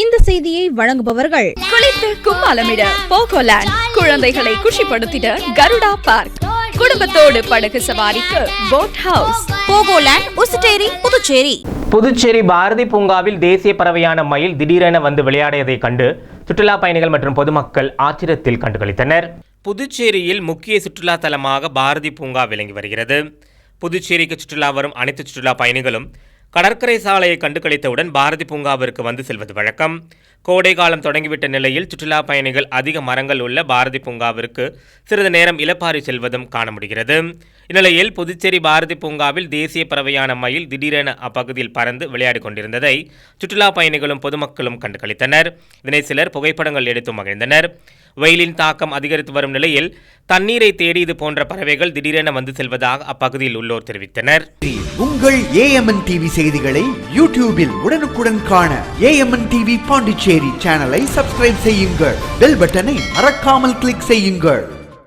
இந்த செய்தியை வழங்குபவர்கள் குளித்து கும்மாலமிட போகோலேண்ட் குழந்தைகளை குஷிப்படுத்திட கருடா பார்க். குடும்பத்தோடு படகு சவாரிக்கு போட் ஹவுஸ் போகோலேண்ட் உசுட்டேரி புதுச்சேரி. புதுச்சேரி பாரதி பூங்காவில் தேசிய பறவையான மயில் திடீரென வந்து விளையாடியதைக் கண்டு சுற்றுலா பயணிகள் மற்றும் பொதுமக்கள் ஆச்சரியத்தில் கண்டுகளித்தனர். புதுச்சேரியில் முக்கிய சுற்றுலா தலமாக பாரதி பூங்கா விளங்கி வருகிறது. புதுச்சேரிக்கு சுற்றுலா வரும் அனைத்து சுற்றுலா பயணிகளும் கடற்கரை சாலையை கண்டுகளித்தவுடன் பாரதி பூங்காவிற்கு வந்து செல்வது வழக்கம். கோடை காலம் தொடங்கிவிட்ட நிலையில் சுற்றுலா பயணிகள் அதிக மரங்கள் உள்ள பாரதி பூங்காவிற்கு சிறிது நேரம் இலப்பாரி செல்வதும் காண முடிகிறது. இந்நிலையில் புதுச்சேரி பாரதி பூங்காவில் தேசிய பறவையான மயில் திடீரென அப்பகுதியில் பறந்து விளையாடிக் கொண்டிருந்ததை சுற்றுலா பயணிகளும் பொதுமக்களும் கண்டு களித்தனர் இதனை சிலர் புகைப்படங்கள் எடுத்து மகிழ்ந்தனர். வெயிலின் தாக்கம் அதிகரித்து வரும் நிலையில் தண்ணீரை தேடி இது போன்ற பறவைகள் திடீரென வந்து செல்வதாக அப்பகுதியில் உள்ளோர் தெரிவித்தனர். உங்கள் ஏஎம்என் டிவி செய்திகளை யூடியூபில் உடனுக்குடன் காண ஏஎம்என் டிவி பாண்டிச்சேரி சேனலை சப்ஸ்கிரைப் செய்யுங்கள். பெல் பட்டனை மறக்காமல் கிளிக் செய்யுங்கள்.